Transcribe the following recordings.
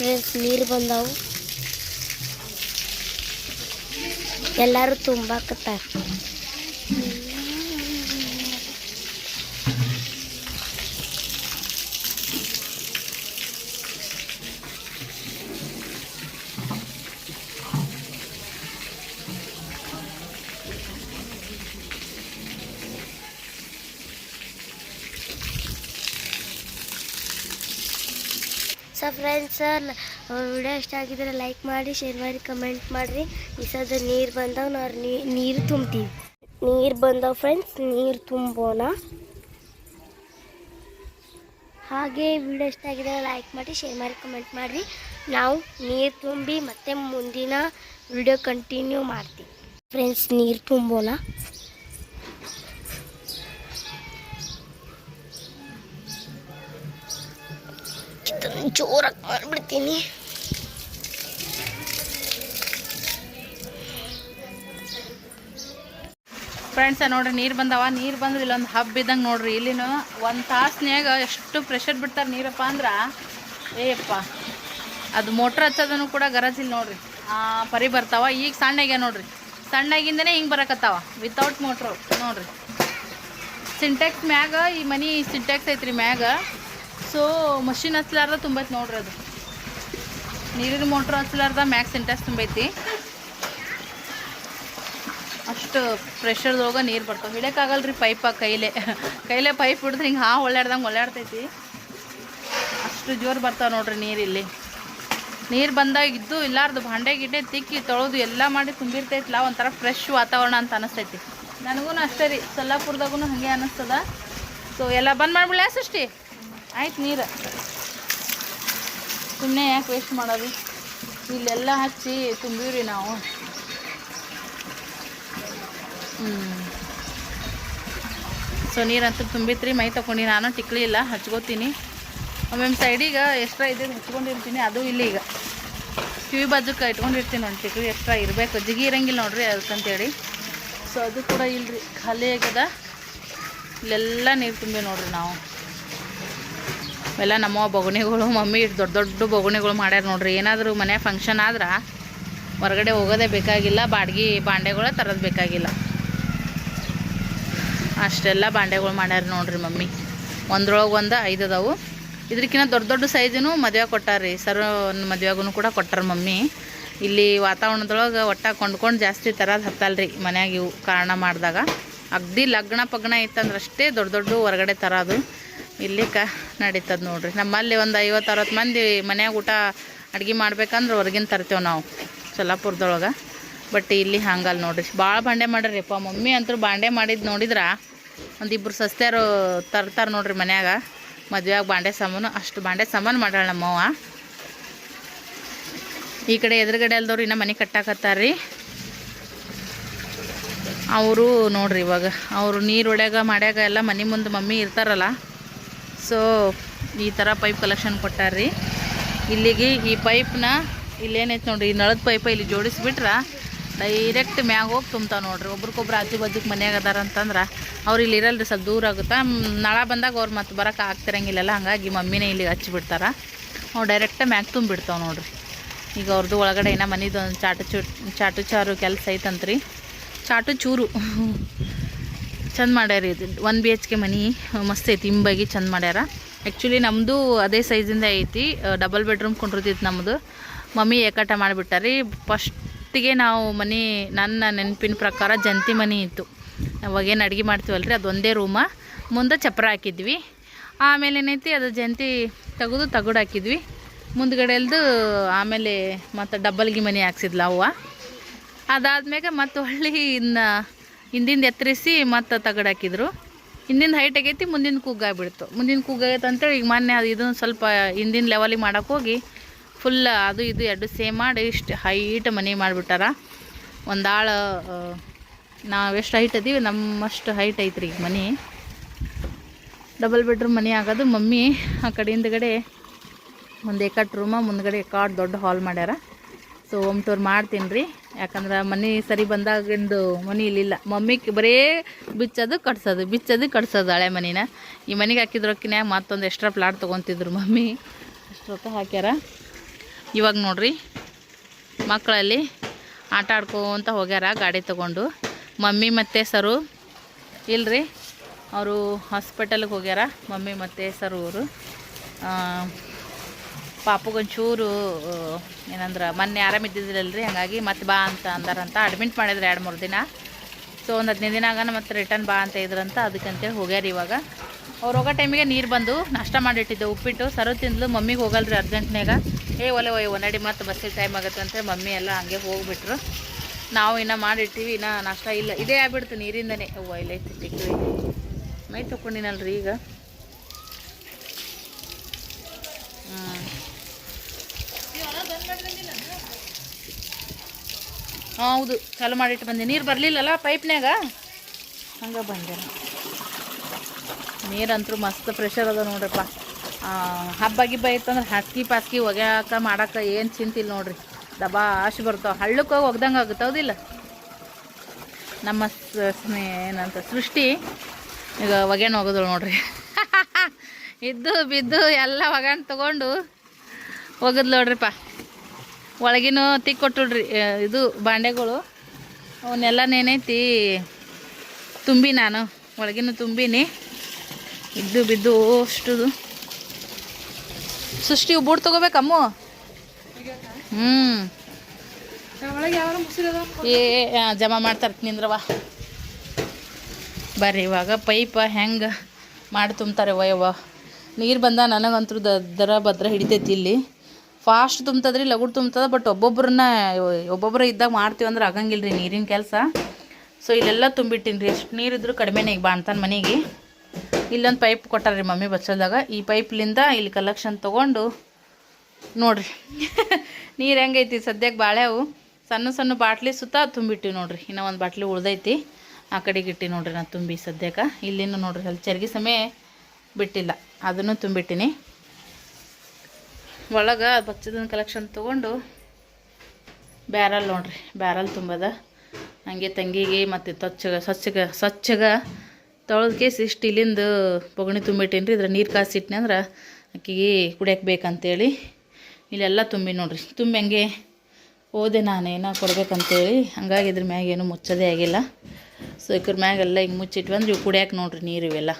Friends ನೀರು ಬಂದವು. ಎಲ್ಲರೂ ತುಂಬಾಕತ್ತಾರ ಸೊ ಫ್ರೆಂಡ್ಸ್ ವಿಡಿಯೋ ಇಷ್ಟ ಆಗಿದ್ರೆ ಲೈಕ್ ಮಾಡಿ ಶೇರ್ ಮಾಡಿ ಕಮೆಂಟ್ ಮಾಡಿರಿ. ಈ ನೀರು ಬಂದಾವ, ನಾವು ನೀರು ತುಂಬ್ತೀವಿ. ನೀರು ಬಂದಾವ ಫ್ರೆಂಡ್ಸ್ ನೀರು ತುಂಬೋಣ. ಹಾಗೆ ವಿಡಿಯೋ ಇಷ್ಟ ಆಗಿದ್ರೆ ಲೈಕ್ ಮಾಡಿ ಶೇರ್ ಮಾಡಿ ಕಮೆಂಟ್ ಮಾಡಿರಿ. ನಾವು ನೀರು ತುಂಬಿ ಮತ್ತೆ ಮುಂದಿನ ವಿಡಿಯೋ ಕಂಟಿನ್ಯೂ ಮಾಡ್ತೀವಿ. ಫ್ರೆಂಡ್ಸ್ ನೀರು ತುಂಬೋಣ. ಜೋರಾಗಿ ಮಾಡಿಬಿಡ್ತೀನಿ. ಫ್ರೆಂಡ್ಸ ನೋಡ್ರಿ, ನೀರು ಬಂದವ, ನೀರು ಬಂದ್ರೆ ಇಲ್ಲೊಂದು ಹಬ್ ಇದ್ದಂಗೆ ನೋಡ್ರಿ. ಇಲ್ಲಿನ ಒಂದು ತಾಸ್ನ್ಯಾಗ ಎಷ್ಟು ಪ್ರೆಷರ್ ಬಿಡ್ತಾರೆ ನೀರಪ್ಪ ಅಂದ್ರೆ, ಏಯಪ್ಪ, ಅದು ಮೋಟ್ರ್ ಹಚ್ಚೋದನ್ನು ಕೂಡ ಗರಜಿಲ್ಲ ನೋಡ್ರಿ. ಪರಿ ಬರ್ತಾವ. ಈಗ ಸಣ್ಣಗೆ ನೋಡ್ರಿ. ಸಣ್ಣಗಿಂದನೇ ಹಿಂಗೆ ಬರಕತ್ತಾವ. ವಿತೌಟ್ ಮೋಟ್ರು ನೋಡ್ರಿ. ಸಿಂಟೆಕ್ಸ್ ಮ್ಯಾಗ, ಈ ಮನಿ ಸಿಂಟೆಕ್ಸ್ ಐತ್ರಿ ಮ್ಯಾಗ ಸೊ ಮಷಿನ್ ಹಚ್ಲಾರ್ದ ತುಂಬೈತಿ ನೋಡ್ರಿ ಅದು. ನೀರಿನ ಮೋಟ್ರ್ ಹಚ್ಲಾರ್ದ ಮ್ಯಾಕ್ಸ್ ಇಂಟ್ರೆಸ್ಟ್ ತುಂಬೈತಿ. ಅಷ್ಟು ಪ್ರೆಷರ್ದೊಳಗೆ ನೀರು ಬರ್ತಾವೆ. ಹಿಡಿಯೋಕ್ಕಾಗಲ್ರಿ ಪೈಪ ಕೈಲೆ. ಕೈಲೆ ಪೈಪ್ ಹಿಡಿದ್ರೆ ಹಿಂಗೆ ಹಾ ಒಳ್ಳಾಡ್ದಂಗೆ ಒಳ್ಳಾಡ್ತೈತಿ. ಅಷ್ಟು ಜೋರು ಬರ್ತಾವೆ ನೋಡ್ರಿ ನೀರು ಇಲ್ಲಿ. ನೀರು ಬಂದಾಗ ಇದ್ದು ಇಲ್ಲಾರ್ದು ಭಾಂಡೆ ಗಿಡ್ಡೆ ತಿಕ್ಕಿ ತೊಳೆದು ಎಲ್ಲ ಮಾಡಿ ತುಂಬಿರ್ತೈತಿಲ್ಲ ಒಂಥರ ಫ್ರೆಶ್ ವಾತಾವರಣ ಅಂತ ಅನಿಸ್ತೈತಿ. ನನಗೂ ಅಷ್ಟೇ ರೀ. ಸೊಲ್ಲಾಪುರದಾಗೂ ಹಾಗೆ ಅನ್ನಿಸ್ತದ ಸೊ ಎಲ್ಲ ಬಂದ್ ಮಾಡ್ಬಿಡ್ಲ ಸೃಷ್ಟಿ? ಆಯ್ತು ನೀರು. ಸುಮ್ಮನೆ ಯಾಕೆ ವೇಸ್ಟ್ ಮಾಡೋದು? ಇಲ್ಲೆಲ್ಲ ಹಚ್ಚಿ ತುಂಬಿವ್ರಿ ನಾವು. ಸೊ ನೀರಂತೂ ತುಂಬಿತ್ರಿ, ಮೈ ತೊಗೊಂಡು ನಾನು ಟಿಕ್ಲಿ ಇಲ್ಲ, ಹಚ್ಕೋತೀನಿ. ಒಮ್ಮೊಮ್ಮೆ ಸೈಡಿಗೆ ಎಕ್ಸ್ಟ್ರಾ ಇದ್ದಿದ್ದು ಹಚ್ಕೊಂಡಿರ್ತೀನಿ, ಅದು ಇಲ್ಲಿ ಈಗ. ಕಿವಿ ಬಾಜುಕ ಇಟ್ಕೊಂಡಿರ್ತೀನಿ ಒಂದು ಟಿಕ್ಲಿ ಎಕ್ಸ್ಟ್ರಾ ಇರಬೇಕು. ಜಿಗಿ ಇರಂಗಿಲ್ಲ ನೋಡ್ರಿ ಅದಕ್ಕಂತೇಳಿ. ಸೊ ಅದು ಕೂಡ ಇಲ್ರಿ. ಖಾಲಿ ಆಗ್ಯದ. ಇಲ್ಲೆಲ್ಲ ನೀರು ತುಂಬಿ ನೋಡ್ರಿ ನಾವು. ಎಲ್ಲ ನಮ್ಮ ಬೊಗಣಿಗಳು, ಮಮ್ಮಿ ದೊಡ್ಡ ದೊಡ್ಡ ಬೊಗಣಿಗಳು ಮಾಡ್ಯಾರ ನೋಡ್ರಿ. ಏನಾದರೂ ಮನೆ ಫಂಕ್ಷನ್ ಆದ್ರೆ ಹೊರಗಡೆ ಹೋಗೋದೇ ಬೇಕಾಗಿಲ್ಲ, ಬಾಡ್ಗಿ ಬಾಂಡೆಗಳೇ ತರೋದು ಬೇಕಾಗಿಲ್ಲ. ಅಷ್ಟೆಲ್ಲ ಬಾಂಡೆಗಳು ಮಾಡ್ಯಾರ ನೋಡ್ರಿ ಮಮ್ಮಿ. ಒಂದ್ರೊಳಗೆ ಒಂದು ಐದು ಅದಾವು. ಇದ್ರಕ್ಕಿಂತ ದೊಡ್ಡ ದೊಡ್ಡ ಸೈಜಿನೂ ಮದುವೆ ಕೊಟ್ಟಾರ್ರಿ. ಸರ್ ಮದುವೆಗೂ ಕೂಡ ಕೊಟ್ಟಾರ ಮಮ್ಮಿ. ಇಲ್ಲಿ ವಾತಾವರಣದೊಳಗೆ ಒಟ್ಟ ಕೊಂಡ್ಕೊಂಡು ಜಾಸ್ತಿ ತರದು ಹತ್ತಲ್ರಿ ಮನ್ಯಾಗ ಇವು ಕಾರಣ ಮಾಡಿದಾಗ. ಅಗ್ದಿ ಲಗ್ನ ಪಗ್ನ ಇತ್ತಂದ್ರೆ ಅಷ್ಟೇ ದೊಡ್ಡ ದೊಡ್ಡ ಹೊರಗಡೆ ತರೋದು. ಇಲ್ಲಿ ಕ ನಡೀತದ ನೋಡ್ರಿ. ನಮ್ಮಲ್ಲಿ ಒಂದು ಐವತ್ತು ಅರವತ್ತು ಮಂದಿ ಮನ್ಯಾಗ ಊಟ ಅಡ್ಗೆ ಮಾಡ್ಬೇಕಂದ್ರೆ ಹೊರಗಿನ ತರ್ತೇವೆ ನಾವು, ಸೊಲ್ಲಾಪುರದೊಳಗೆ. ಬಟ್ ಇಲ್ಲಿ ಹಂಗಲ್ಲ ನೋಡ್ರಿ. ಭಾಳ ಬಾಂಡೆ ಮಾಡ್ರಿಪ್ಪ ಮಮ್ಮಿ ಅಂತೂ ಬಾಂಡೆ ಮಾಡಿದ್ದು ನೋಡಿದ್ರೆ ಒಂದಿಬ್ಬರು ಸಸ್ತ್ಯಾರು ತರ್ತಾರೆ ನೋಡ್ರಿ ಮನ್ಯಾಗ. ಮದುವೆಯಾಗ ಬಾಂಡೆ ಸಾಮಾನು, ಅಷ್ಟು ಬಾಂಡೆ ಸಾಮಾನು ಮಾಡ್ಯಾಳ ನಮ್ಮವ್ವ. ಈ ಕಡೆ ಎದುರುಗಡೆ ಅಲ್ದವ್ರು ಇನ್ನೂ ಮನೆ ಕಟ್ಟಾಕತ್ತಾರ್ರಿ. ಅವರು ನೋಡ್ರಿ ಇವಾಗ, ಅವರು ನೀರು ಒಳ್ಯಾಗ ಮಾಡ್ಯಾಗ ಎಲ್ಲ ಮನೆ ಮುಂದೆ ಮಮ್ಮಿ ಇರ್ತಾರಲ್ಲ ಸೊ ಈ ಥರ ಪೈಪ್ ಕಲೆಕ್ಷನ್ ಕೊಟ್ಟಾರ್ರಿ. ಇಲ್ಲಿಗೆ ಈ ಪೈಪ್ನ ಇಲ್ಲೇನೈತೆ ನೋಡ್ರಿ, ಈ ನಳದ ಪೈಪ ಇಲ್ಲಿ ಜೋಡಿಸ್ಬಿಟ್ರೆ ಡೈರೆಕ್ಟ್ ಮ್ಯಾಗ ಹೋಗಿ ತುಂಬ್ತಾವೆ ನೋಡ್ರಿ. ಒಬ್ರಿಗೊಬ್ರು ಆಜು ಬಾಜುಗೆ ಮನೆಯಾಗ ಅದಾರ ಅಂತಂದ್ರೆ ಅವ್ರು ಇಲ್ಲಿ ಇರಲ್ರಿ, ಸ್ವಲ್ಪ ದೂರ ಆಗುತ್ತಾ. ನಳ ಬಂದಾಗ ಅವ್ರು ಮತ್ತೆ ಬರೋಕೆ ಆಗ್ತಿರಂಗಿಲ್ಲಲ್ಲ ಹಾಗಾಗಿ ಮಮ್ಮಿನೇ ಇಲ್ಲಿಗೆ ಹಚ್ಚಿಬಿಡ್ತಾರೆ. ಅವ್ರು ಡೈರೆಕ್ಟ್ ಮ್ಯಾಗ ತುಂಬಿಡ್ತಾವೆ ನೋಡ್ರಿ. ಈಗ ಅವ್ರದ್ದು ಒಳಗಡೆ ಏನೋ ಮನಿದು ಒಂದು ಚಾಟು ಚಾಟು ಚಾರು ಕೆಲಸ ಐತಂತ್ರಿ. ಚಾಟು ಚೂರು. ಚಂದ ಮಾಡ್ಯಾರ ಇದು. ಒನ್ ಬಿ ಎಚ್ ಕೆ ಮನಿ, ಮಸ್ತ್ ಐತಿ, ಹಿಂಬಾಗಿ ಚಂದ ಮಾಡ್ಯಾರ. ಆ್ಯಕ್ಚುಲಿ ನಮ್ಮದು ಅದೇ ಸೈಜಿಂದ ಐತಿ. ಡಬಲ್ ಬೆಡ್ರೂಮ್ ಕೊಂಡಿರ್ತೈತಿ ನಮ್ಮದು ಮಮ್ಮಿ ಏಕಾಟ ಮಾಡಿಬಿಟ್ಟಾರಿ. ಫಸ್ಟಿಗೆ ನಾವು ಮನೆ, ನನ್ನ ನೆನಪಿನ ಪ್ರಕಾರ ಜಂತಿ ಮನೆ ಇತ್ತು. ಅವಾಗೇನು ಅಡುಗೆ ರೀ ಅದೊಂದೇ ರೂಮ ಮುಂದೆ ಚಪ್ರ ಹಾಕಿದ್ವಿ. ಆಮೇಲೆ ಏನೈತಿ, ಅದು ಜಂತಿ ತೆಗೆದು ತಗಡು ಹಾಕಿದ್ವಿ. ಮುಂದ್ಗಡೆಲ್ದು ಆಮೇಲೆ ಮತ್ತು ಡಬ್ಬಲ್ಗಿ ಮನೆ ಹಾಕ್ಸಿದ್ಲ ಅವ್ವ. ಅದಾದ್ಮೇಲೆ ಮತ್ತು ಹೊಳ್ಳಿ ಇನ್ನು ಹಿಂದಿಂದ ಎತ್ತರಿಸಿ ಮತ್ತು ತಗಡಾಕಿದ್ರು. ಹಿಂದಿನ ಹೈಟ್ ಆಗೈತಿ ಮುಂದಿನ ಕೂಗಾಗ್ಬಿಡ್ತು ಮುಂದಿನ ಕೂಗಾಗೈತೆ ಅಂತೇಳಿ ಈಗ ಮೊನ್ನೆ ಅದು ಇದನ್ನು ಸ್ವಲ್ಪ ಹಿಂದಿನ ಲೆವೆಲಿಗೆ ಮಾಡೋಕೆ ಹೋಗಿ ಫುಲ್ ಅದು ಇದು ಎರಡು ಸೇಮ್ ಮಾಡಿ ಇಷ್ಟು ಹೈಟ್ ಮನೆ ಮಾಡಿಬಿಟ್ಟಾರ. ಒಂದು ಆಳು ನಾವು ಎಷ್ಟು ಹೈಟ್ ಅದೀವಿ ನಮ್ಮಷ್ಟು ಹೈಟ್ ಐತ್ರಿ ಈಗ ಮನೆ. ಡಬಲ್ ಬೆಡ್ರೂಮ್ ಮನೆ ಆಗೋದು. ಮಮ್ಮಿ ಆ ಕಡೆ ಹಿಂದ್ಗಡೆ ಒಂದು ಏಕಟ್ ರೂಮ ಮುಂದ್ಗಡೆ ಕಾಡು ದೊಡ್ಡ ಹಾಲ್ ಮಾಡ್ಯಾರ. ಸೊ ಹೋಮ್ ಟೂರ್ ಮಾಡ್ತೀನಿ ರೀ ಯಾಕಂದ್ರೆ ಮನೆ ಸರಿ ಬಂದಾಗಿಂದು ಮನೆ ಇಲ್ಲಿಲ್ಲ. ಮಮ್ಮಿಗೆ ಬರೇ ಬಿಚ್ಚೋದು ಕಟ್ಸೋದು ಬಿಚ್ಚೋದು ಕಟ್ಸೋದು ಹಳೆ ಮನಿನ. ಈ ಮನೆಗೆ ಹಾಕಿದ ರೊಕ್ಕಿನ್ಯಾಗ ಮತ್ತೊಂದು ಎಕ್ಸ್ಟ್ರಾ ಪ್ಲಾಟ್ ತೊಗೊತಿದ್ರು ಮಮ್ಮಿ. ಅಷ್ಟು ರೊಕ್ಕ ಹಾಕ್ಯಾರ. ಇವಾಗ ನೋಡ್ರಿ ಮಕ್ಕಳಲ್ಲಿ ಆಟ ಆಡ್ಕೊಂತ ಹೋಗ್ಯಾರ ಗಾಡಿ ತಗೊಂಡು. ಮಮ್ಮಿ ಮತ್ತು ಸರು. ಇಲ್ರಿ, ಅವರು ಹಾಸ್ಪಿಟಲ್ಗೆ ಹೋಗ್ಯಾರ. ಮಮ್ಮಿ ಮತ್ತು ಸರು ಅವರು. ಪಾಪಗೊಂಚೂರು ಏನಂದ್ರೆ, ಮೊನ್ನೆ ಆರಾಮಿದ್ದಿದ್ದಿಲ್ಲರಿ ಹಂಗಾಗಿ ಮತ್ತೆ ಬಾ ಅಂತ ಅಂದಾರಂತ ಅಡ್ಮಿಟ್ ಮಾಡಿದ್ರು ಎರಡು ಮೂರು ದಿನ. ಸೊ ಒಂದು ಹದಿನೈದು ದಿನ ಆಗಾನ ಮತ್ತೆ ರಿಟರ್ನ್ ಬಾ ಅಂತ ಇದ್ರಂತ ಅದಕ್ಕಂತೇಳಿ ಹೋಗ್ಯಾರ ಇವಾಗ. ಅವ್ರು ಹೋಗೋ ಟೈಮಿಗೆ ನೀರು ಬಂದು ನಾಷ್ಟ ಮಾಡಿಟ್ಟಿದ್ದೆ, ಉಪ್ಪಿಟ್ಟು ಸರು ತಿಂದ್ಲು, ಮಮ್ಮಿಗೆ ಹೋಗಲ್ರಿ ಅರ್ಜೆಂಟ್ನಾಗ ಏ, ಒಲೆ, ಒಯ್ ಒನ್ನಡಿ ಮತ್ತೆ ಬಸ್ಸಿಗೆ ಟೈಮ್ ಆಗುತ್ತೆ ಅಂತ ಮಮ್ಮಿ ಎಲ್ಲ ಹಂಗೆ ಹೋಗ್ಬಿಟ್ರು. ನಾವು ಇನ್ನು ಮಾಡಿಟ್ಟೀವಿ, ಇನ್ನೂ ನಾಷ್ಟ ಇಲ್ಲ. ಇದೇ ಆಗ್ಬಿಡ್ತು ನೀರಿಂದನೇ. ಅವ್ವ, ಇಲ್ಲ ತಿಕ್ಕಿವಿ ಮೈ ತಗೊಂಡಿನಲ್ರಿ ಈಗ. ಹ್ಞೂ ಹೌದು, ಚಾಲು ಮಾಡಿಟ್ಟು ಬಂದೆ. ನೀರು ಬರಲಿಲ್ಲಲ್ಲ ಪೈಪ್ನಾಗ ಹಂಗೆ ಬಂದೆ. ನೀರಂತೂ ಮಸ್ತ್ ಪ್ರೆಷರ್ ಅದ ನೋಡ್ರಪ್ಪ. ಹಬ್ಬ ಗಿಬ್ಬ ಇತ್ತಂದ್ರೆ ಹಾಸ್ಗಿ ಪಾಸ್ಗಿ ಒಗ್ಯಾಕ ಮಾಡಕ್ಕೆ ಏನು ಚಿಂತಿಲ್ಲ ನೋಡ್ರಿ. ದಬಾಶ್ ಬರ್ತಾವೆ. ಹಳ್ಳಕ್ಕೆ ಹೋಗಿ ಒಗ್ದಂಗೆ ಆಗುತ್ತೆ ಹೌದಿಲ್ಲ? ನಮ್ಮ ಏನಂತ, ಸೃಷ್ಟಿ ಈಗ ಒಗ್ಯಾಣ ಹೋಗೋದಳು ನೋಡ್ರಿ. ಇದ್ದು ಬಿದ್ದು ಎಲ್ಲ ಒಗ್ಯಾಣ ತಗೊಂಡು ಹೋಗದ್ ನೋಡ್ರಿಪ್ಪ. ಒಳಗಿನೂ ತಿಕ್ ಕೊಟ್ಟುಡ್ರಿ ಇದು ಬಾಂಡೆಗಳು. ಅವನ್ನೆಲ್ಲ ನೇನೈತಿ ತುಂಬಿ ನಾನು, ಒಳಗಿನೂ ತುಂಬಿನಿ. ಇದ್ದು ಬಿದ್ದು ಅಷ್ಟುದು. ಸೃಷ್ಟಿ ಬೂಟ್ ತೊಗೋಬೇಕಮ್ಮ ಹ್ಞೂ ಏ ಜಮಾ ಮಾಡ್ತಾರೆ ನಿಂದ್ರವ ಬರ್ರಿ, ಇವಾಗ ಪೈಪ ಹೆಂಗೆ ಮಾಡಿ ತುಂಬ್ತಾರೆ ವಯವ್ವ ನೀರು ಬಂದ ನನಗಂತೂ ದರ ಭದ್ರ ಹಿಡಿತೈತಿ ಇಲ್ಲಿ. ಫಾಸ್ಟ್ ತುಂಬ್ತದ್ರಿ ಲಗುಡ್ ತುಂಬ್ತದ ಬಟ್ ಒಬ್ಬೊಬ್ರನ್ನ ಒಬ್ಬೊಬ್ಬರ ಇದ್ದಾಗ ಮಾಡ್ತೀವಿ ಅಂದ್ರೆ ಆಗಂಗಿಲ್ಲ ರೀ ನೀರಿನ ಕೆಲಸ. ಸೊ ಇಲ್ಲೆಲ್ಲ ತುಂಬಿಟ್ಟಿನಿ ರೀ ಎಷ್ಟು ನೀರಿದ್ರು ಕಡಿಮೆನೇ ಈಗ ಬಾಣ್ತಾನ ಮನೆಗೆ. ಇಲ್ಲೊಂದು ಪೈಪ್ ಕೊಟ್ಟಾರ್ರಿ ಮಮ್ಮಿ ಬಚ್ಚಲ್ದಾಗ. ಈ ಪೈಪ್ಲಿಂದ ಇಲ್ಲಿ ಕಲೆಕ್ಷನ್ ತೊಗೊಂಡು ನೋಡ್ರಿ. ನೀರು ಹೆಂಗೈತಿ? ಸದ್ಯಕ್ಕೆ ಬಾಳೆವು ಸಣ್ಣ ಸಣ್ಣ ಬಾಟ್ಲಿ ಸುತ್ತ ತುಂಬಿಟ್ಟಿವಿ ನೋಡ್ರಿ. ಇನ್ನೂ ಒಂದು ಬಾಟ್ಲಿ ಉಳ್ದೈತಿ. ಆ ಕಡೆಗೆ ಇಟ್ಟಿ ನೋಡ್ರಿ ನಾನು ತುಂಬಿ ಸದ್ಯಕ್ಕೆ ಇಲ್ಲಿನೂ ನೋಡ್ರಿ ಅಲ್ಲಿ ಚರ್ಗಿ ಸಮಯ ಬಿಟ್ಟಿಲ್ಲ. ಅದನ್ನು ತುಂಬಿಟ್ಟಿನಿ. ಒಳಗೆ ಬಚ್ಚದ ಕಲೆಕ್ಷನ್ ತೊಗೊಂಡು ಬ್ಯಾರಲ್ ನೋಡ್ರಿ, ಬ್ಯಾರಲ್ ತುಂಬದ. ಹಂಗೆ ತಂಗಿಗೆ ಮತ್ತು ತೊಚ್ಚಗ ಸ್ವಚ್ಛಗ ಸ್ವಚ್ಛಗ ತೊಳೆದ ಕೇಸಿ ಸ್ಟೀಲಿಂದು ಬೊಗಣಿ ತುಂಬಿಟ್ಟೇನಿ ರೀ ಇದ್ರ ನೀರು ಕಾಸಿಟ್ನಿ ಅಂದ್ರೆ ಆಕಿಗೆ ಕುಡಿಯಕ್ಕೆ ಬೇಕಂತೇಳಿ ಇಲ್ಲೆಲ್ಲ ತುಂಬಿ ನೋಡ್ರಿ. ತುಂಬಿ ಹಂಗೆ ಹೋದೆ ನಾನೇನೋ ಕೊಡ್ಬೇಕಂತೇಳಿ. ಹಂಗಾಗಿ ಇದ್ರ ಮ್ಯಾಗ ಏನು ಮುಚ್ಚೋದೇ ಆಗಿಲ್ಲ. ಸೊ ಇದ್ರ ಮ್ಯಾಗೆಲ್ಲ ಹಿಂಗೆ ಮುಚ್ಚಿಟ್ವಿ ಅಂದ್ರೆ ಇವು ಕುಡಿಯಕ್ಕೆ ನೋಡ್ರಿ ನೀರು ಇವೆಲ್ಲ.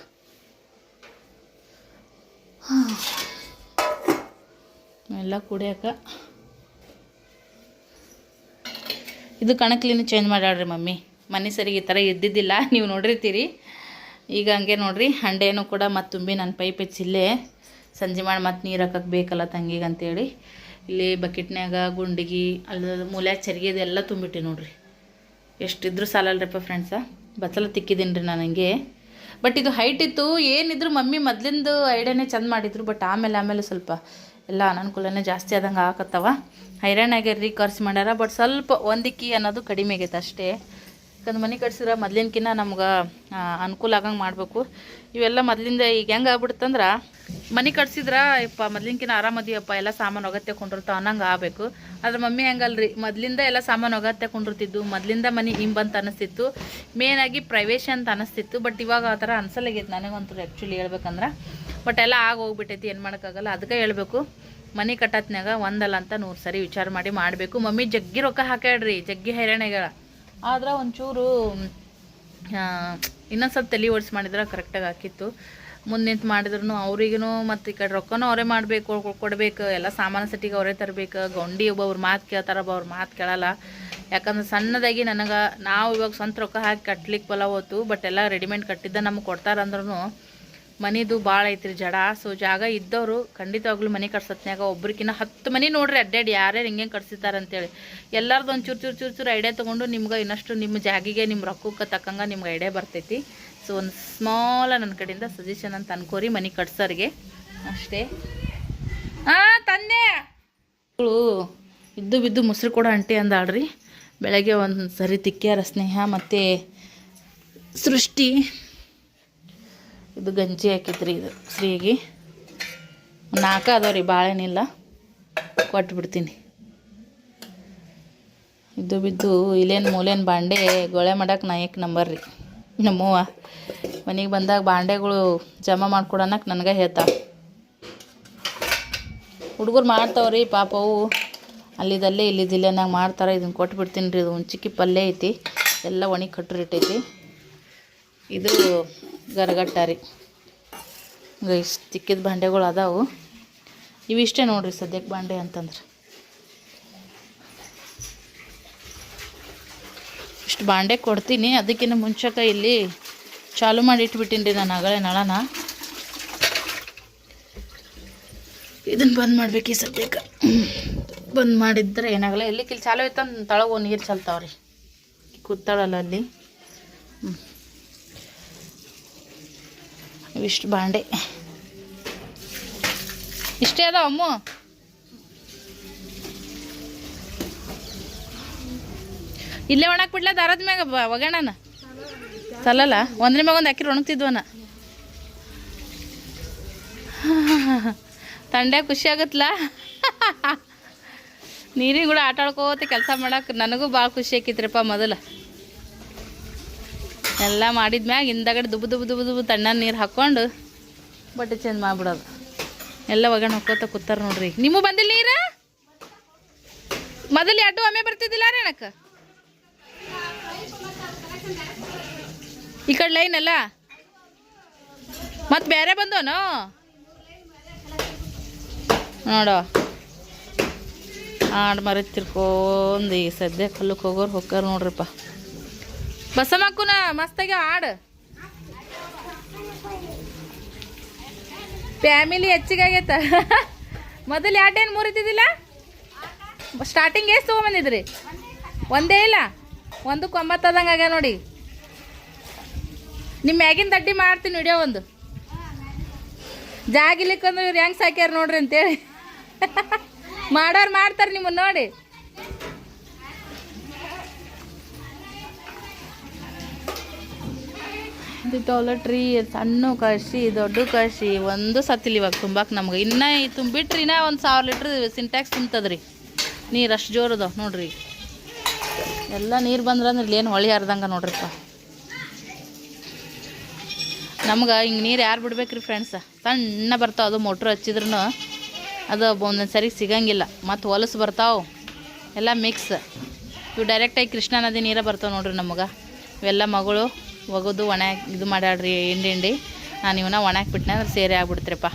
ಎಲ್ಲ ಕುಡಿಯಕ್ಕೆ. ಇದು ಕಣಕ್ಲಿನ ಚೇಂಜ್ ಮಾಡ್ಯಾಳ್ರಿ ಮಮ್ಮಿ. ಮನೆ ಸರಿಗೆ ಈ ಥರ ಇದ್ದಿದ್ದಿಲ್ಲ. ನೀವು ನೋಡಿರ್ತೀರಿ. ಈಗ ಹಂಗೆ ನೋಡ್ರಿ, ಹಂಡೆನೂ ಕೂಡ ಮತ್ತು ತುಂಬಿ ನನ್ನ ಪೈಪ್ ಹೆಚ್ಚಿಲ್ಲೇ ಸಂಜೆ ಮಾಡಿ ಮತ್ತೆ ನೀರು ಹಾಕಕ್ಕೆ ಬೇಕಲ್ಲ ತಂಗಿಗೆ ಅಂತೇಳಿ. ಇಲ್ಲಿ ಬಕೆಟ್ನ್ಯಾಗ ಗುಂಡಿಗೆ ಅಲ್ಲಿ ಮೂಲೆ ಚರಿಗೆದು ಎಲ್ಲ ತುಂಬಿಟ್ಟೆ ನೋಡ್ರಿ. ಎಷ್ಟಿದ್ರು ಸಾಲಲ್ರಿಪ್ಪ ಫ್ರೆಂಡ್ಸ ಬಚ್ಚಲ ತಿಕ್ಕಿದ್ದೀನಿ ರೀ ನಾನು ಹಂಗೆ. ಬಟ್ ಇದು ಹೈಟ್ ಇತ್ತು, ಏನಿದ್ರು ಮಮ್ಮಿ ಮೊದಲಿಂದು ಐಡಿಯಾನೇ ಚಂದ ಮಾಡಿದ್ರು ಬಟ್ ಆಮೇಲೆ ಆಮೇಲೆ ಸ್ವಲ್ಪ ಎಲ್ಲ ಅನನುಕೂಲನೇ ಜಾಸ್ತಿ ಆದಂಗೆ ಆಕತ್ತವ ಹೈರಾಣ ರೀ ಖರ್ಚು ಮಾಡ್ಯಾರ ಬಟ್ ಸ್ವಲ್ಪ ಒಂದಿಕ್ಕಿ ಅನ್ನೋದು ಕಡಿಮೆ ಆಗೈತೆ ಅಷ್ಟೇ. ಯಾಕಂದ್ರೆ ಮನೆ ಕಟ್ಸಿದ್ರೆ ಮೊದ್ಲಿನ್ಕಿನ್ನ ನಮ್ಗೆ ಅನುಕೂಲ ಆಗಂಗೆ ಮಾಡಬೇಕು. ಇವೆಲ್ಲ ಮೊದ್ಲಿಂದ ಈಗ ಹೆಂಗೆ ಆಗ್ಬಿಡ್ತಂದ್ರೆ, ಮನೆ ಕಟ್ಸಿದ್ರೆ ಯಪ್ಪ, ಮೊದ್ಲಿನ್ಕಿನ್ನ ಆರಾಮದಿಯಪ್ಪ ಎಲ್ಲ ಸಾಮಾನು ಅಗತ್ಯ ಕೊಂಡಿರ್ತಾವ ಅನ್ನಂಗೆ ಆಗಬೇಕು. ಆದ್ರೆ ಮಮ್ಮಿ ಹೆಂಗಲ್ರಿ, ಮೊದ್ಲಿಂದ ಎಲ್ಲ ಸಾಮಾನು ಅಗತ್ಯ ಕೊಂಡಿರ್ತಿದ್ದು ಮೊದ್ಲಿಂದ ಮನೆ ಹಿಂಬಂತ ಅನಿಸ್ತಿತ್ತು ಮೇನಾಗಿ ಪ್ರೈವೇಶ್ ಅಂತ ಅನಿಸ್ತಿತ್ತು ಬಟ್ ಇವಾಗ ಆ ಥರ ಅನ್ಸಲಾಗೈತೆ ನನಗಂತೂ ಆ್ಯಕ್ಚುಲಿ ಹೇಳ್ಬೇಕಂದ್ರೆ. ಬಟ್ ಎಲ್ಲ ಆಗ ಹೋಗ್ಬಿಟ್ಟೈತಿ ಏನು ಮಾಡೋಕ್ಕಾಗಲ್ಲ. ಅದಕ್ಕೆ ಹೇಳಬೇಕು, ಮನೆ ಕಟ್ಟತ್ನಾಗ ಒಂದಲ್ಲ ಅಂತ ನೂರು ಸರಿ ವಿಚಾರ ಮಾಡಿ ಮಾಡಬೇಕು. ಮಮ್ಮಿ ಜಗ್ಗಿ ರೊಕ್ಕ ಹಾಕ್ಯಾಡ್ರಿ ಜಗ್ಗಿ ಹೈರಾಣಿಗಳ ಆದ್ರೆ ಒಂಚೂರು ಇನ್ನೊಂದು ಸ್ವಲ್ಪ ತಲೆ ಓಡಿಸಿ ಮಾಡಿದ್ರೆ ಕರೆಕ್ಟಾಗಿ ಹಾಕಿತ್ತು. ಮುಂದೆ ನಿಂತು ಮಾಡಿದ್ರು ಅವ್ರಿಗೂ ಮತ್ತು ಈ ಕಡೆ ರೊಕ್ಕನೂ ಅವರೇ ಮಾಡಬೇಕು, ಕೊಡಬೇಕು. ಎಲ್ಲ ಸಾಮಾನು ಸಟ್ಟಿಗೆ ಅವರೇ ತರಬೇಕು. ಒಬ್ಬ ಒಬ್ಬೊಬ್ರು ಮಾತು ಕೇಳ್ತಾರ ಒಬ್ಬೊಬ್ರು ಮಾತು ಕೇಳಲ್ಲ. ಯಾಕಂದ್ರೆ ಸಣ್ಣದಾಗಿ ನನಗೆ, ನಾವು ಇವಾಗ ಸ್ವಂತ ರೊಕ್ಕ ಹಾಕಿ ಕಟ್ಲಿಕ್ಕೆ ಬಲ ಹೋತು ಬಟ್ ಎಲ್ಲ ರೆಡಿಮೇಡ್ ಕಟ್ಟಿದ್ದ ನಮ್ಗೆ ಕೊಡ್ತಾರಂದ್ರೂ ಮನಿದು ಭಾಳ ಐತ್ರಿ ಜಡ. ಸೊ ಜಾಗ ಇದ್ದವರು ಖಂಡಿತವಾಗ್ಲೂ ಮನೆ ಕಟ್ಸತ್ನಾಗ ಒಬ್ರಿಕಿನ್ನ ಹತ್ತು ಮನೆ ನೋಡ್ರಿ ಅಡ್ಡಾಡಿ ಯಾರ್ಯಾರು ಹಿಂಗೆ ಕಟ್ಸಿದ್ದಾರೆ ಅಂತೇಳಿ ಎಲ್ಲಾರ್ದು ಒಂದು ಚೂರು ಚೂರು ಚೂರು ಚೂರು ಐಡಿಯಾ ತೊಗೊಂಡು ನಿಮ್ಗೆ ಇನ್ನಷ್ಟು ನಿಮ್ಮ ಜಾಗಿಗೆ ನಿಮ್ಮ ರೊಕ್ಕಕ್ಕೆ ತಕ್ಕಂಗೆ ನಿಮ್ಗೆ ಐಡಿಯಾ ಬರ್ತೈತಿ. ಸೊ ಒಂದು ಸ್ಮಾಲ ನನ್ನ ಕಡೆಯಿಂದ ಸಜೆಷನ್ ಅಂತ ಅನ್ಕೋರಿ ಮನೆ ಕಟ್ಸೋರಿಗೆ. ಅಷ್ಟೇ. ಹಾಂ ತಂದೆ! ಇದ್ದು ಬಿದ್ದು ಮೊಸರು ಕೂಡ ಅಂಟಿ ಅಂದಾಳ್ರಿ. ಬೆಳಗ್ಗೆ ಒಂದು ಸರಿ ತಿಕ್ಕ್ಯಾರ ಸ್ನೇಹ ಮತ್ತು ಸೃಷ್ಟಿ. ಇದು ಗಂಜಿ ಹಾಕಿದ್ರಿ ಇದು ಶ್ರೀಗೆ. ನಾಲ್ಕು ಅದಾವ ರೀ ಭಾಳೇನಿಲ್ಲ ಕೊಟ್ಬಿಡ್ತೀನಿ. ಇದು ಬಿದ್ದು ಇಲ್ಲೇನು ಮೂಲೇನು ಬಾಂಡೆ ಗೊಳೆ ಮಾಡಕ್ಕೆ ನಾಯಕ್ ನಂಬರ್ ರೀ. ನಮ್ಮವ್ವ ಮನೆಗೆ ಬಂದಾಗ ಬಾಂಡೆಗಳು ಜಮಾ ಮಾಡ್ಕೊಡನಕ್ಕೆ ನನಗೆ ಹೇಳ್ತಾ. ಹುಡುಗರು ಮಾಡ್ತಾವ್ರಿ ಪಾಪವು ಅಲ್ಲಿದಲ್ಲೇ ಇಲ್ಲಿದಿಲ್ಲನಾಗ ಮಾಡ್ತಾರೆ ಇದನ್ನು ಕೊಟ್ಬಿಡ್ತೀನಿ ರೀ. ಇದು ಚಿಕ್ಕಿ ಪಲ್ಯ ಐತಿ. ಎಲ್ಲ ಒಣಗಿ ಕಟ್ಟಿರಿಟ್ಟೈತಿ ಇದು ಗರಗಟ್ಟ ರೀ ಇಷ್ಟು ತಿಕ್ಕಿದ ಬಂಡೆಗಳು ಅದಾವು. ಇವಿಷ್ಟೇ ನೋಡ್ರಿ ಸದ್ಯಕ್ಕೆ ಬಂಡೆ ಅಂತಂದ್ರೆ. ಇಷ್ಟು ಬಾಂಡೆ ಕೊಡ್ತೀನಿ. ಅದಕ್ಕಿಂತ ಮುಂಚೆಕ ಇಲ್ಲಿ ಚಾಲು ಮಾಡಿ ಇಟ್ಬಿಟ್ಟಿನಿ ರೀ ನಾನು ಆಗಲೇ ನಳನ. ಇದನ್ನು ಬಂದ್ ಮಾಡ್ಬೇಕು ಈ ಸದ್ಯಕ್ಕೆ ಬಂದ್ ಮಾಡಿದ್ರೆ ಏನಾಗಲ್ಲ. ಇಲ್ಲಿ ಕಿಲ್ ಚಾಲು ಇತ್ತಂದು ತಳಗೋ ನೀರು ಚಲ್ತಾವ್ರಿ. ಕೂತಾಳಲ್ಲ ಅಲ್ಲಿ. ಇವಿಷ್ಟು ಬಾಂಡೆ. ಇಷ್ಟೇ ಅದಾವ ಅಮ್ಮು? ಇಲ್ಲೇ ಒಣಕ್ ಬಿಡ್ಲ ದಾರದ ಮ್ಯಾಗ ಬ ಒಗಣನ ಸಲ್ಲಲ್ಲ ಒಂದ್ರ ಮ್ಯಾಗ ಒಂದು ಹಾಕಿರಿ ಒಣಗ್ತಿದ್ವನ. ತಂಡೆ ಖುಷಿ ಆಗತ್ಲ? ನೀರಿನ ಕೂಡ ಆಟ ಕೆಲಸ ಮಾಡಕ್ಕೆ ನನಗೂ ಭಾಳ ಖುಷಿ ಆಕೈತ್ರಿಪ್ಪ ಮೊದಲು. ಎಲ್ಲ ಮಾಡಿದ್ಮ್ಯಾಗ ಹಿಂದಗಡೆ ದುಬು ದುಬ್ಬು ದುಬ್ಬು ದುಬ್ಬು ತಣ್ಣ ನೀರು ಹಾಕ್ಕೊಂಡು ಬಟ್ಟೆ ಚೇಂಜ್ ಮಾಡಿಬಿಡೋದು. ಎಲ್ಲ ಒಗಣ ಹಾಕೋತ ಕೂತಾರ ನೋಡ್ರಿ. ನಿಮಗೂ ಬಂದಿಲ್ಲ ನೀರು? ಮೊದಲು ಅಡ್ಡು ಒಮ್ಮೆ ಬರ್ತಿದ್ದಿಲ್ಲ ರೀ ಅಣ್ಣಕ್ಕೆ ಈ ಕಡೆ ಲೈನ್ ಅಲ್ಲ? ಮತ್ತೆ ಬೇರೆ ಬಂದವನು? ನೋಡೋ. ಆಡ್ ಮರೆತಿರ್ಕೊಂದು ಈ ಸದ್ಯ ಕಲ್ಲಕ್ಕೆ ಹೋಗೋರು ಹೋಗ್ಯಾರ ನೋಡ್ರಿಪ್ಪ. ಬಸಮ್ಮಕ್ಕೂನ ಮಸ್ತಾಗಿ ಆಡು ಫ್ಯಾಮಿಲಿ ಹೆಚ್ಚಿಗಾಗೈತ ಮೊದಲು ಯಾಟೇನು ಮುರಿತಿದ್ದಿಲ್ಲ ಸ್ಟಾರ್ಟಿಂಗ್ ಎಷ್ಟು ತೊಗೊಂಬಂದಿದ್ರಿ ಒಂದೇ ಇಲ್ಲ. ಒಂದಕ್ಕೆ ಒಂಬತ್ತು ಆದಂಗೆ ಆಗ್ಯ ನೋಡಿ. ನಿಮ್ಮ ಮ್ಯಾಗಿನ ತಡ್ಡಿ ಮಾಡ್ತೀನಿ ವಿಡಿಯೋ ಒಂದು. ಜಾಗಿಲಿಕ್ಕಂದ್ರೆ ಇವ್ರು ಹೆಂಗೆ ಸಾಕ್ಯಾರ ನೋಡ್ರಿ ಅಂತೇಳಿ. ಮಾಡೋರು ಮಾಡ್ತಾರೆ ನಿಮ್ಮನ್ನ ನೋಡಿ. ಇದು ಟ್ರೀ, ಸಣ್ಣ ಕಾಶಿ ದೊಡ್ಡ ಕಾಶಿ ಒಂದು ಸತ್ತಿಲ್ಲ ಇವಾಗ ತುಂಬಾಕ್ ನಮ್ಗೆ. ಇನ್ನ ತುಂಬಿಟ್ರಿ ಇನ್ನ ಒಂದು ಸಾವಿರ ಲೀಟ್ರ್ ಸಿಂಟ್ಯಾಕ್ಸ್ ತುಂಬ್ತದ್ರಿ. ನೀರು ಅಷ್ಟು ಜೋರು ನೋಡ್ರಿ. ಎಲ್ಲ ನೀರು ಬಂದ್ರಂದ್ರೆ ಏನು ಹೊಳಿ ಹರಿದಂಗೆ ನೋಡ್ರಿಪ್ಪ. ನಮ್ಗೆ ಹಿಂಗೆ ನೀರು ಯಾರು ಬಿಡ್ಬೇಕ್ರಿ ಫ್ರೆಂಡ್ಸ ಸಣ್ಣ ಬರ್ತಾವ ಅದು ಮೋಟ್ರ್ ಹಚ್ಚಿದ್ರು ಅದು ಒಂದೊಂದು ಸರಿ ಸಿಗಂಗಿಲ್ಲ. ಮತ್ತು ಹೊಲಸು ಬರ್ತಾವೆ. ಎಲ್ಲ ಮಿಕ್ಸ್ ಇವು ಡೈರೆಕ್ಟಾಗಿ ಕೃಷ್ಣಾ ನದಿ ನೀರೇ ಬರ್ತಾವೆ ನೋಡ್ರಿ ನಮಗೆ. ಇವೆಲ್ಲ ಮಗಳು. ಒಗದು ಒಣ ಇದು ಮಾಡ್ಯಾಡ್ರಿ ಹಿಂಡಿ ಹಿಂಡಿ. ನಾನು ಇವನ್ನ ಒಣಾಕ್ಬಿಟ್ನ ಅಂದ್ರೆ ಸೇರಿ ಆಗ್ಬಿಡ್ತ್ರಿಪ್ಪ.